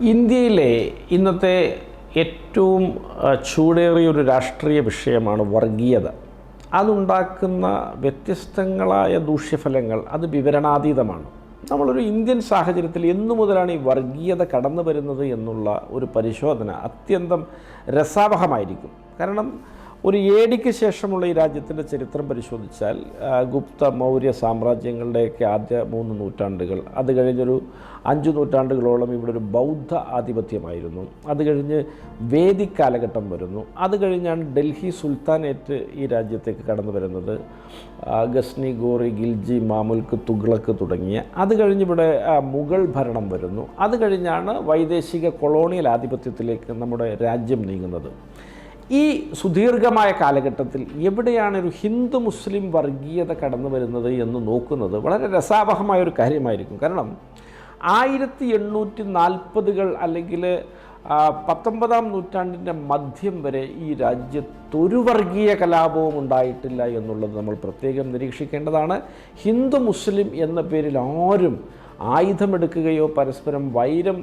ഇന്ത്യയിലെ ഇന്നത്തെ ഏറ്റവും ചൂടേറിയ ഒരു രാഷ്ട്രീയ വിഷയമാണ് വർഗീയത. അതുണ്ടാക്കുന്ന വ്യത്യസ്തങ്ങളായ ദൂഷ്യഫലങ്ങൾ അത് വിവരണാതീതമാണ്. നമ്മളൊരു ഇന്ത്യൻ സാഹചര്യത്തിൽ എന്നു മുതലാണ് ഈ വർഗീയത കടന്നു വരുന്നത് എന്നുള്ള ഒരു പരിശോധന അത്യന്തം രസാവഹമായിരിക്കും. കാരണം ഒരു ഏടിക്ക് ശേഷമുള്ള ഈ രാജ്യത്തിന്റെ ചരിത്രം പരിശോധിച്ചാൽ ഗുപ്ത മൗര്യ സാമ്രാജ്യങ്ങളുടെയൊക്കെ ആദ്യ മൂന്ന് നൂറ്റാണ്ടുകൾ അത് കഴിഞ്ഞൊരു അഞ്ച് നൂറ്റാണ്ടുകളോളം ഇവിടെ ഒരു ബൗദ്ധ ആധിപത്യമായിരുന്നു. അത് കഴിഞ്ഞ് വേദിക് കാലഘട്ടം വരുന്നു. അത് കഴിഞ്ഞാണ് ഡൽഹി സുൽത്താനേറ്റ് ഈ രാജ്യത്തേക്ക് കടന്നു വരുന്നത്. ഗസ്നി ഗോറി ഗിൽജി മാമുൽക്ക് തുഗ്ലക്ക് തുടങ്ങിയ. അത് കഴിഞ്ഞ് ഇവിടെ മുഗൾ ഭരണം വരുന്നു. അത് കഴിഞ്ഞാണ് വൈദേശിക കൊളോണിയൽ ആധിപത്യത്തിലേക്ക് നമ്മുടെ രാജ്യം നീങ്ങുന്നത്. ഈ സുദീർഘമായ കാലഘട്ടത്തിൽ എവിടെയാണ് ഒരു ഹിന്ദു മുസ്ലിം വർഗീയത കടന്നു വരുന്നത് എന്ന് നോക്കുന്നത് വളരെ രസാവഹമായ ഒരു കാര്യമായിരിക്കും. കാരണം ആയിരത്തി എണ്ണൂറ്റി നാൽപ്പതുകൾ അല്ലെങ്കിൽ പത്തൊമ്പതാം നൂറ്റാണ്ടിന്റെ മധ്യം വരെ ഈ രാജ്യത്തൊരു വർഗീയ കലാപവും ഉണ്ടായിട്ടില്ല എന്നുള്ളത് നമ്മൾ പ്രത്യേകം നിരീക്ഷിക്കേണ്ടതാണ്. ഹിന്ദു മുസ്ലിം എന്ന പേരിൽ ആരും ആയുധമെടുക്കുകയോ പരസ്പരം വൈരം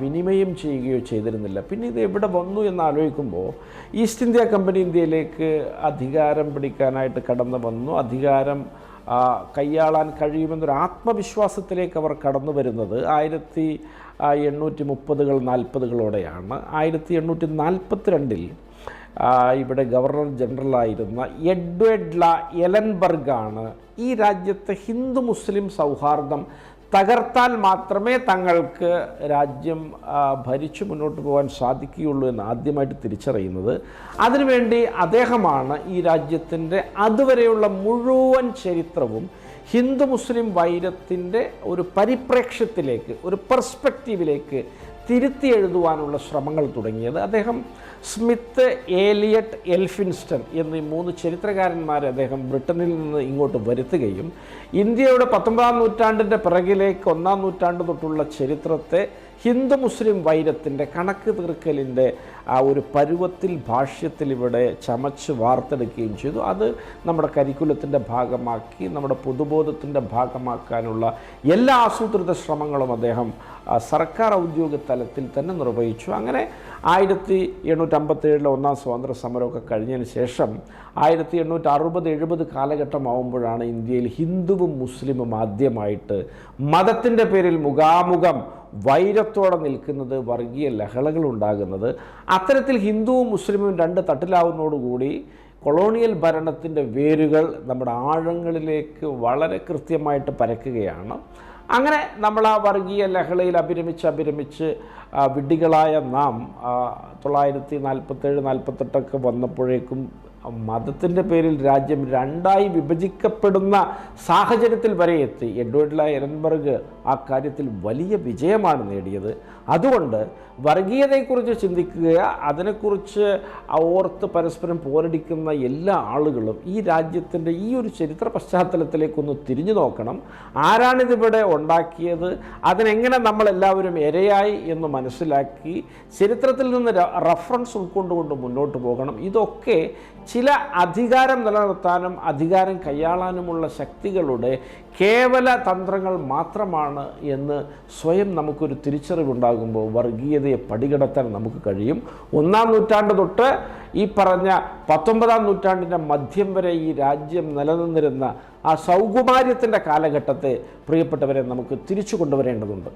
വിനിമയം ചെയ്യുകയോ ചെയ്തിരുന്നില്ല. പിന്നെ ഇത് എവിടെ വന്നു എന്ന് ആലോചിക്കുമ്പോൾ ഈസ്റ്റ് ഇന്ത്യ കമ്പനി ഇന്ത്യയിലേക്ക് അധികാരം പിടിക്കാനായിട്ട് കടന്നു വന്നു. അധികാരം ആ, കൈയാളാൻ കഴിയുമെന്നൊരു ആത്മവിശ്വാസത്തിലേക്ക് അവർ കടന്നു വരുന്നത് ആയിരത്തി ആ, എണ്ണൂറ്റി മുപ്പതുകൾ നാൽപ്പതുകളോടെയാണ്. ആയിരത്തി എണ്ണൂറ്റി നാൽപ്പത്തിരണ്ടിൽ രണ്ടിൽ ഇവിടെ ഗവർണർ ജനറലായിരുന്ന എഡ്വേഡ് ല എലൻബർഗാണ് ഈ രാജ്യത്തെ ഹിന്ദു മുസ്ലിം സൗഹാർദ്ദം തകർത്താൽ മാത്രമേ തങ്ങൾക്ക് രാജ്യം ഭരിച്ചു മുന്നോട്ട് പോകാൻ സാധിക്കുകയുള്ളൂ എന്ന് ആദ്യമായിട്ട് തിരിച്ചറിയുന്നത്. അതിനുവേണ്ടി അദ്ദേഹമാണ് ഈ രാജ്യത്തിന്റെ അതുവരെയുള്ള മുഴുവൻ ചരിത്രവും ഹിന്ദു മുസ്ലിം വൈരത്തിന്റെ ഒരു പരിപ്രേക്ഷ്യത്തിലേക്ക് ഒരു പെർസ്പെക്റ്റീവിലേക്ക് തിരുത്തി എഴുതുവാനുള്ള ശ്രമങ്ങൾ തുടങ്ങിയത്. അദ്ദേഹം സ്മിത്ത് ഏലിയട്ട് എൽഫിൻസ്റ്റൺ എന്നീ മൂന്ന് ചരിത്രകാരന്മാരെ അദ്ദേഹം ബ്രിട്ടനിൽ നിന്ന് ഇങ്ങോട്ട് വരുത്തുകയും ഇന്ത്യയുടെ പത്തൊമ്പതാം നൂറ്റാണ്ടിന്റെ പിറകിലേക്ക് ഒന്നാം നൂറ്റാണ്ട് തൊട്ടുള്ള ചരിത്രത്തെ ഹിന്ദു മുസ്ലിം വൈരത്തിന്റെ കണക്ക് തീർക്കലിന്റെ ആ ഒരു പരുവത്തിൽ ഭാഷ്യത്തിൽ ഇവിടെ ചമച്ച് വാർത്തെടുക്കുകയും ചെയ്തു. അത് നമ്മുടെ കരിക്കുലത്തിന്റെ ഭാഗമാക്കി നമ്മുടെ പൊതുബോധത്തിന്റെ ഭാഗമാക്കാനുള്ള എല്ലാ ആസൂത്രിത ശ്രമങ്ങളും അദ്ദേഹം സർക്കാർ ഔദ്യോഗിക തലത്തിൽ തന്നെ നിർവഹിച്ചു. അങ്ങനെ ആയിരത്തി എണ്ണൂറ്റമ്പത്തേഴിലെ ഒന്നാം സ്വാതന്ത്ര്യ സമരമൊക്കെ കഴിഞ്ഞതിന് ശേഷം ആയിരത്തി എണ്ണൂറ്റി അറുപത് എഴുപത് കാലഘട്ടമാവുമ്പോഴാണ് ഇന്ത്യയിൽ ഹിന്ദുവും മുസ്ലിമും ആദ്യമായിട്ട് മതത്തിന്റെ പേരിൽ മുഖാമുഖം വൈരത്തോടെ നിൽക്കുന്നത് വർഗീയ ലഹളകൾ ഉണ്ടാകുന്നത്. അത്തരത്തിൽ ഹിന്ദുവും മുസ്ലിമും രണ്ട് തട്ടിലാവുന്നതോടുകൂടി കൊളോണിയൽ ഭരണത്തിന്റെ വേരുകൾ നമ്മുടെ ആഴങ്ങളിലേക്ക് വളരെ കൃത്യമായിട്ട് പരക്കുകയാണ്. അങ്ങനെ നമ്മൾ ആ വർഗീയ ലഹളയിൽ അഭിരമിച്ച് അഭിരമിച്ച് വിഡ്ഢികളായ നാം തൊള്ളായിരത്തി നാൽപ്പത്തേഴ് നാൽപ്പത്തെട്ടൊക്കെ വന്നപ്പോഴേക്കും മതത്തിന്റെ പേരിൽ രാജ്യം രണ്ടായി വിഭജിക്കപ്പെടുന്ന സാഹചര്യത്തിൽ വരെ എത്തി. എഡ്വേർഡ് ലാ എരൻബർഗ് ആ കാര്യത്തിൽ വലിയ വിജയമാണ് നേടിയത്. അതുകൊണ്ട് വർഗീയതയെക്കുറിച്ച് ചിന്തിക്കുക അതിനെക്കുറിച്ച് ഓർത്ത് പരസ്പരം പോരടിക്കുന്ന എല്ലാ ആളുകളും ഈ രാജ്യത്തിന്റെ ഈ ഒരു ചരിത്ര പശ്ചാത്തലത്തിലേക്കൊന്ന് തിരിഞ്ഞു നോക്കണം. ആരാണിതിവിടെ ഉണ്ടാക്കിയത്? അതിനെങ്ങനെ നമ്മളെല്ലാവരും ഇരയായി എന്ന് മനസ്സിലാക്കി ചരിത്രത്തിൽ നിന്ന് റഫറൻസ് ഉൾക്കൊണ്ടുകൊണ്ട് മുന്നോട്ട് പോകണം. ഇതൊക്കെ ചില അധികാരം നിലനിർത്താനും അധികാരം കൈയാളാനുമുള്ള ശക്തികളുടെ കേവല തന്ത്രങ്ങൾ മാത്രമാണ് എന്ന് സ്വയം നമുക്കൊരു തിരിച്ചറിവുണ്ടാകുമ്പോൾ വർഗീയതയെ പടികടത്താൻ നമുക്ക് കഴിയും. ഒന്നാം നൂറ്റാണ്ട് തൊട്ട് ഈ പറഞ്ഞ പത്തൊമ്പതാം നൂറ്റാണ്ടിന്റെ മധ്യം വരെ ഈ രാജ്യം നിലനിന്നിരുന്ന ആ സൗകുമാര്യത്തിന്റെ കാലഘട്ടത്തെ പ്രിയപ്പെട്ടവരെ നമുക്ക് തിരിച്ചു കൊണ്ടുവരേണ്ടതുണ്ട്.